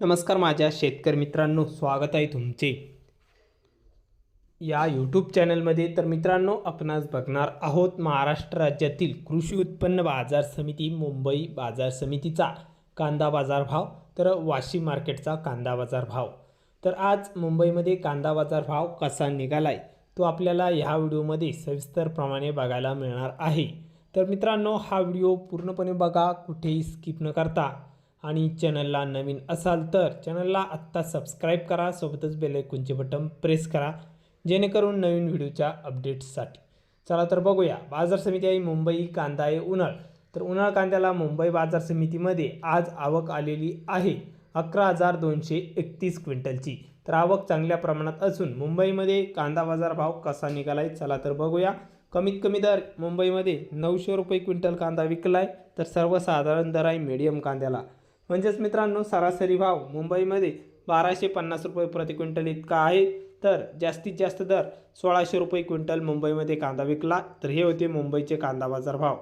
नमस्कार माझ्या शेतकरी मित्रांनो स्वागत आहे तुमचे. या यूट्यूब चॅनलमध्ये तर मित्रांनो आपणास बघणार आहोत महाराष्ट्र राज्यातील कृषी उत्पन्न बाजार समिती मुंबई बाजार समितीचा कांदा बाजार भाव तर वाशी मार्केटचा कांदा बाजार भाव. तर आज मुंबईमध्ये कांदा बाजार भाव कसा निघालाय तो आपल्याला ह्या व्हिडिओमध्ये सविस्तरप्रमाणे बघायला मिळणार आहे. तर मित्रांनो हा व्हिडिओ पूर्णपणे बघा कुठेही स्किप न करता. आणि चॅनलला नवीन असाल तर चॅनलला आत्ता सबस्क्राईब करा सोबतच बेलायकूनचे बटन प्रेस करा जेणेकरून नवीन व्हिडिओच्या अपडेट्ससाठी. चला तर बघूया बाजार समिती आहे मुंबई कांदा आहे उन्हाळ. तर उन्हाळ कांद्याला मुंबई बाजार समितीमध्ये आज आवक आलेली आहे अकरा हजार दोनशे एकतीस क्विंटलची. तर आवक चांगल्या प्रमाणात असून मुंबईमध्ये कांदा बाजार भाव कसा निघालाय चला तर बघूया. कमीत कमी दर मुंबईमध्ये नऊशे रुपये क्विंटल कांदा विकलाय तर सर्वसाधारण दर आहे मीडियम कांद्याला. म्हणजेच मित्रांनो सरासरी भाव मुंबईमध्ये बाराशे पन्नास रुपये प्रति क्विंटल इतका आहे. तर जास्तीत जास्त दर सोळाशे रुपये क्विंटल मुंबईमध्ये कांदा विकला. तर हे होते मुंबईचे कांदा बाजार भाव.